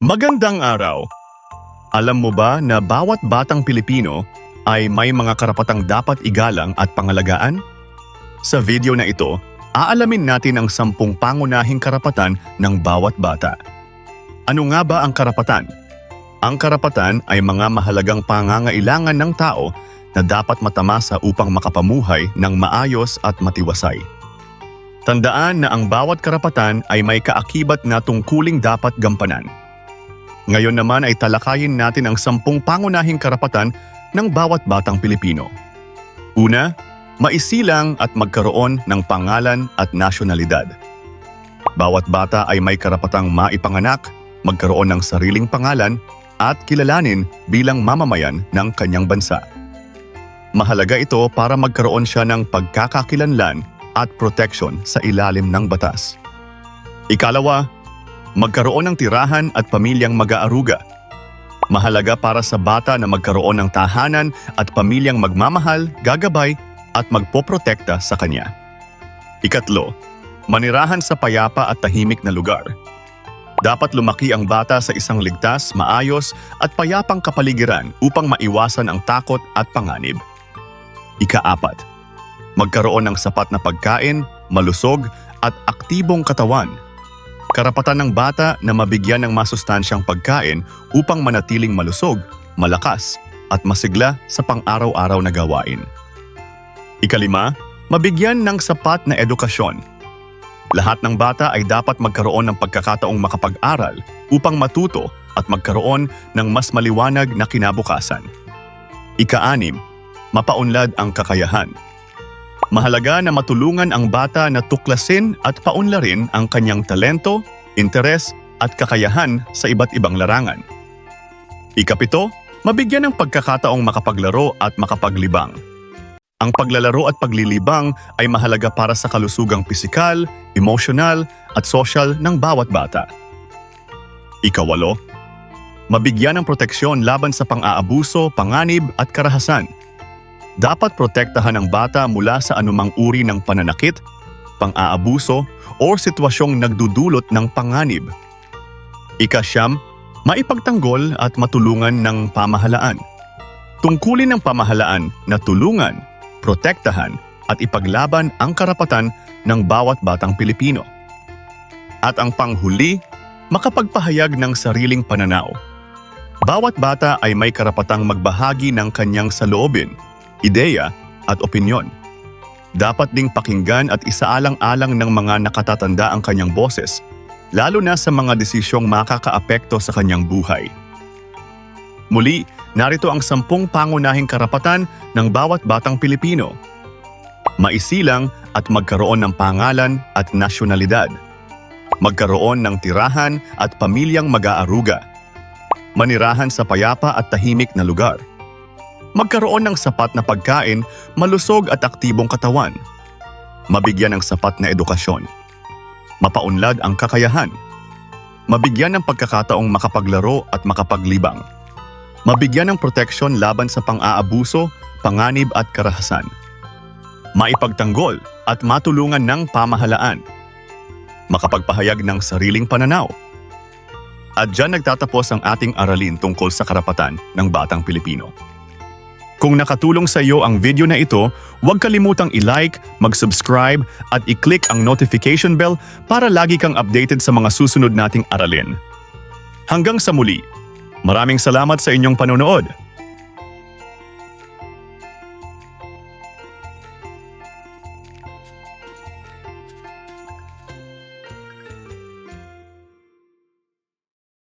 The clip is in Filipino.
Magandang araw! Alam mo ba na bawat batang Pilipino ay may mga karapatang dapat igalang at pangalagaan? Sa video na ito, aalamin natin ang sampung pangunahing karapatan ng bawat bata. Ano nga ba ang karapatan? Ang karapatan ay mga mahalagang pangangailangan ng tao na dapat matamasa upang makapamuhay ng maayos at matiwasay. Tandaan na ang bawat karapatan ay may kaakibat na tungkuling dapat gampanan. Ngayon naman ay talakayin natin ang sampung pangunahing karapatan ng bawat batang Pilipino. Una, maisilang at magkaroon ng pangalan at nasyonalidad. Bawat bata ay may karapatang maipanganak, magkaroon ng sariling pangalan at kilalanin bilang mamamayan ng kanyang bansa. Mahalaga ito para magkaroon siya ng pagkakakilanlan at proteksyon sa ilalim ng batas. Ikalawa, magkaroon ng tirahan at pamilyang mag-aaruga. Mahalaga para sa bata na magkaroon ng tahanan at pamilyang magmamahal, gagabay at magpoprotekta sa kanya. Ikatlo, manirahan sa payapa at tahimik na lugar. Dapat lumaki ang bata sa isang ligtas, maayos at payapang kapaligiran upang maiwasan ang takot at panganib. Ikaapat, magkaroon ng sapat na pagkain, malusog at aktibong katawan. Karapatan ng bata na mabigyan ng masustansyang pagkain upang manatiling malusog, malakas at masigla sa pang-araw-araw na gawain. Ikalima, mabigyan ng sapat na edukasyon. Lahat ng bata ay dapat magkaroon ng pagkakataong makapag-aral upang matuto at magkaroon ng mas maliwanag na kinabukasan. Ika-anim, mapaunlad ang kakayahan. Mahalaga na matulungan ang bata na tuklasin at paunlarin ang kanyang talento, interes at kakayahan sa iba't ibang larangan. Ikapito, mabigyan ng pagkakataong makapaglaro at makapaglibang. Ang paglalaro at paglilibang ay mahalaga para sa kalusugang pisikal, emosyonal at sosyal ng bawat bata. Ikawalo, mabigyan ng proteksyon laban sa pang-aabuso, panganib at karahasan. Dapat protektahan ang bata mula sa anumang uri ng pananakit, pang-aabuso o sitwasyong nagdudulot ng panganib. Ikasyam, maipagtanggol at matulungan ng pamahalaan. Tungkulin ng pamahalaan na tulungan, protektahan at ipaglaban ang karapatan ng bawat batang Pilipino. At ang panghuli, makapagpahayag ng sariling pananaw. Bawat bata ay may karapatang magbahagi ng kanyang saloobin, ideya at opinyon. Dapat ding pakinggan at isaalang-alang ng mga nakatatanda ang kanyang boses, lalo na sa mga desisyong makakaapekto sa kanyang buhay. Muli, narito ang sampung pangunahing karapatan ng bawat batang Pilipino. Maisilang at magkaroon ng pangalan at nasyonalidad. Magkaroon ng tirahan at pamilyang mag-aaruga. Manirahan sa payapa at tahimik na lugar. Magkaroon ng sapat na pagkain, malusog at aktibong katawan. Mabigyan ng sapat na edukasyon. Mapaunlad ang kakayahan. Mabigyan ng pagkakataong makapaglaro at makapaglibang mabigyan ng proteksyon laban sa pang-aabuso, panganib at karahasan. Maipagtanggol at matulungan ng pamahalaan. Makapagpahayag ng sariling pananaw. At dyan nagtatapos ang ating aralin tungkol sa karapatan ng batang Pilipino. Kung nakatulong sa iyo ang video na ito, huwag kalimutang i-like, mag-subscribe at i-click ang notification bell para lagi kang updated sa mga susunod nating aralin. Hanggang sa muli, Maraming salamat sa inyong panonood.